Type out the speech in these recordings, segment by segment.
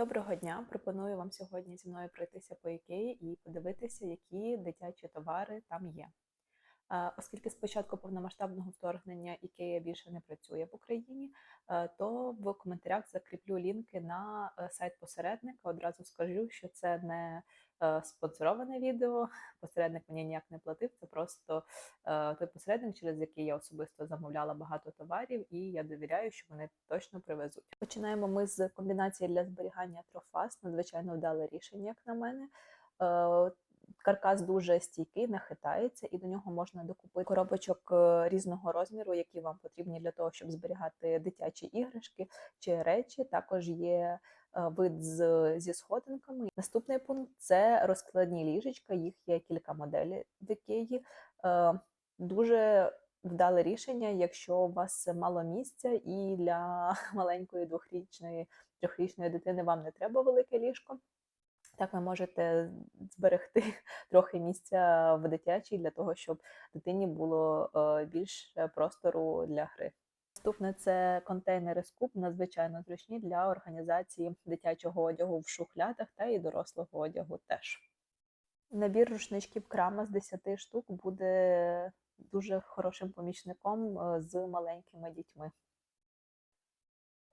Доброго дня! Пропоную вам сьогодні зі мною пройтися по Ікеї і подивитися, які дитячі товари там є. Оскільки з початку повномасштабного вторгнення Ікея більше не працює в Україні, е, то в коментарях закріплю лінки на е, сайт посередника. Одразу скажу, що це не е, спонсороване відео. Посередник мені ніяк не платив. Це просто той посередник, через який я особисто замовляла багато товарів, і я довіряю, що вони точно привезуть. Починаємо ми з комбінації для зберігання трофас. Надзвичайно вдале рішення, як на мене. Каркас дуже стійкий, не хитається, і до нього можна докупити коробочок е, різного розміру, які вам потрібні для того, щоб зберігати дитячі іграшки чи речі. Також є е, вид з, зі сходинками. Наступний пункт це розкладні ліжечка. Їх є кілька моделей в Ікеї. Дуже вдале рішення, якщо у вас мало місця, і для маленької двохрічної трьохрічної дитини вам не треба велике ліжко. Так ви можете зберегти трохи місця в дитячій для того, щоб дитині було е, більше простору для гри. Наступне це контейнери з куб, надзвичайно зручні для організації дитячого одягу в шухлядах та і дорослого одягу теж. Набір рушничків крама з 10 штук буде дуже хорошим помічником е, з маленькими дітьми.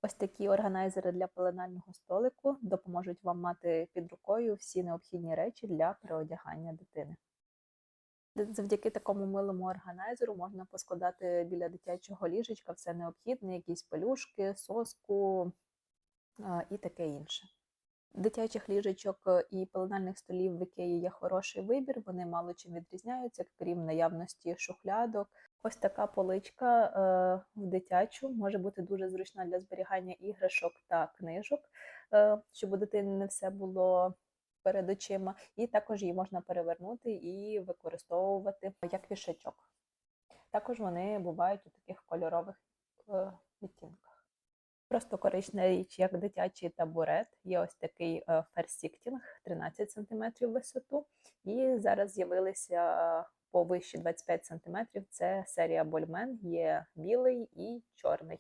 Ось такі органайзери для пеленального столику допоможуть вам мати під рукою всі необхідні речі для переодягання дитини. Завдяки такому милому органайзеру можна поскладати біля дитячого ліжечка все необхідне, якісь пелюшки, соску і таке інше. Дитячих ліжечок е, і пеленальних столів в Ікеї є хороший вибір, вони мало чим відрізняються, крім наявності шухлядок. Ось така поличка е, в дитячу може бути дуже зручна для зберігання іграшок та книжок, е, щоб у дитини не все було перед очима, і також її можна перевернути і використовувати як вішачок. Також вони бувають у таких кольорових е, відтінках. Просто корична річ, як дитячий табурет. Є ось такий ферсіктінг 13 см висоту. І зараз з'явилися повище 25 см. Це серія Больмен, є білий і чорний.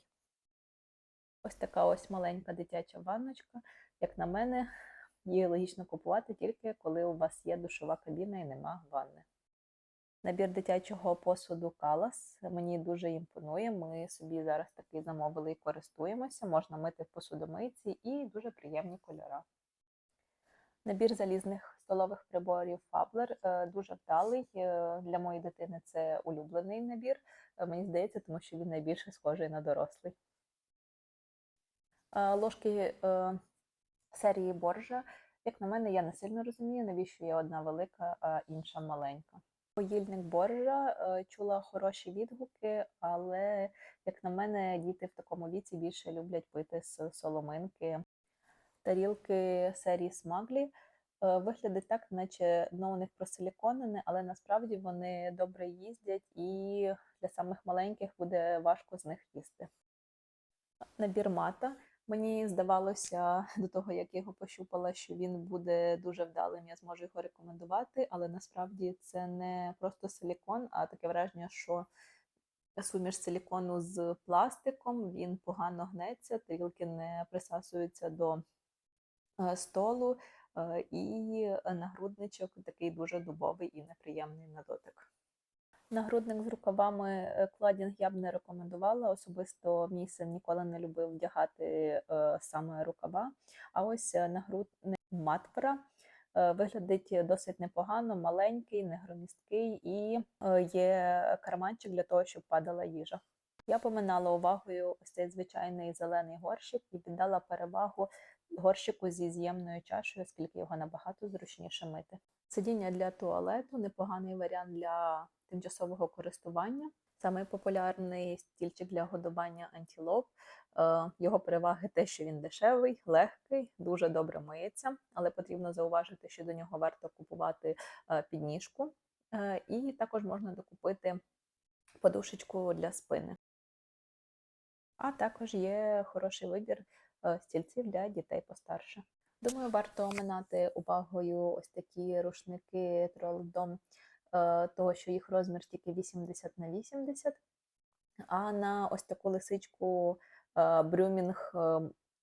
Ось така ось маленька дитяча ванночка. Як на мене, її логічно купувати тільки коли у вас є душова кабіна і нема ванни. Набір дитячого посуду Калас мені дуже імпонує. Ми собі зараз такий замовили і користуємося. Можна мити в посудомийці і дуже приємні кольори. Набір залізних столових приборів Фаблер дуже вдалий. Е, Для моєї дитини це улюблений набір. Е, Мені здається, тому що він найбільше схожий на дорослий. Е, Ложки серії Боржа. Як на мене, я не сильно розумію, навіщо є одна велика, а інша маленька. Поїльник Боржа чула хороші відгуки, але, як на мене, діти в такому віці більше люблять пити з соломинки. Тарілки серії Смаглі виглядять так, наче дно у них просиліконене, але насправді вони добре їздять і для самих маленьких буде важко з них їсти. Набір мата. Мені здавалося до того, як я його пощупала, що він буде дуже вдалим, я зможу його рекомендувати, але насправді це не просто силікон, а таке враження, що суміш силікону з пластиком, він погано гнеться, тарілки не присасуються до столу, і нагрудничок такий дуже дубовий і неприємний на дотик. Нагрудник з рукавами е, кладінг я б не рекомендувала. Особисто мій син ніколи не любив вдягати е, саме рукава. А ось е, нагрудник матпера е, виглядить досить непогано, маленький, негромісткий і е, є карманчик для того, щоб падала їжа. Я поминала увагою ось цей звичайний зелений горщик і віддала перевагу горщику зі з'ємною чашею, оскільки його набагато зручніше мити. Сидіння для туалету непоганий варіант для тимчасового користування. Самий популярний стільчик для годування антілоп. Е, Його переваги те, що він дешевий, легкий, дуже добре миється, але потрібно зауважити, що до нього варто купувати е, підніжку, Е, і також можна докупити подушечку для спини. А також є хороший вибір стільців для дітей постарше. Думаю, варто оминати увагою ось такі рушники тролдом, того, що їх розмір тільки 80 на 80. А на ось таку лисичку брюмінг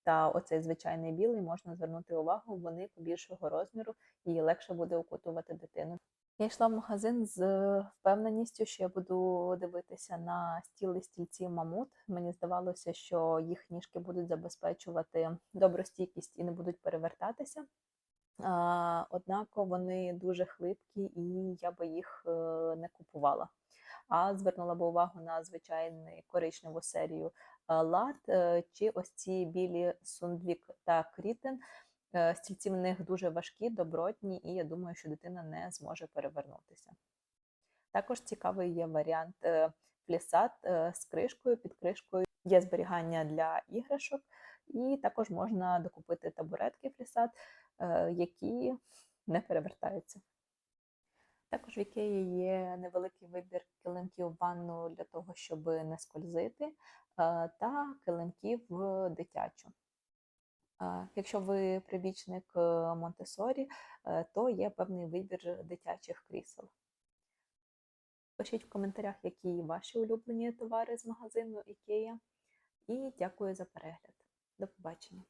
та оцей звичайний білий можна звернути увагу, вони побільшого розміру і легше буде укутувати дитину. Я йшла в магазин з впевненістю, що я буду дивитися на стіли стільці мамут. Мені здавалося, що їх ніжки будуть забезпечувати добростійкість і не будуть перевертатися. Однак вони дуже хлипкі, і я би їх е, не купувала. А звернула б увагу на звичайну коричневу серію е, лад е, чи ось ці білі сундвік та крітен. Е, Стільці в них дуже важкі, добротні, і я думаю, що дитина не зможе перевернутися. Також цікавий є варіант е, флісат е, з кришкою, під кришкою є зберігання для іграшок, і також можна докупити табуретки флісат, е, які не перевертаються. Також в Ікеї є невеликий вибір килимків в ванну для того, щоб не скользити, та килимків дитячу. Якщо ви прибічник е, Монтесорі, е, то є певний вибір дитячих крісел. Пишіть в коментарях, які ваші улюблені товари з магазину Ікея. І дякую за перегляд. До побачення!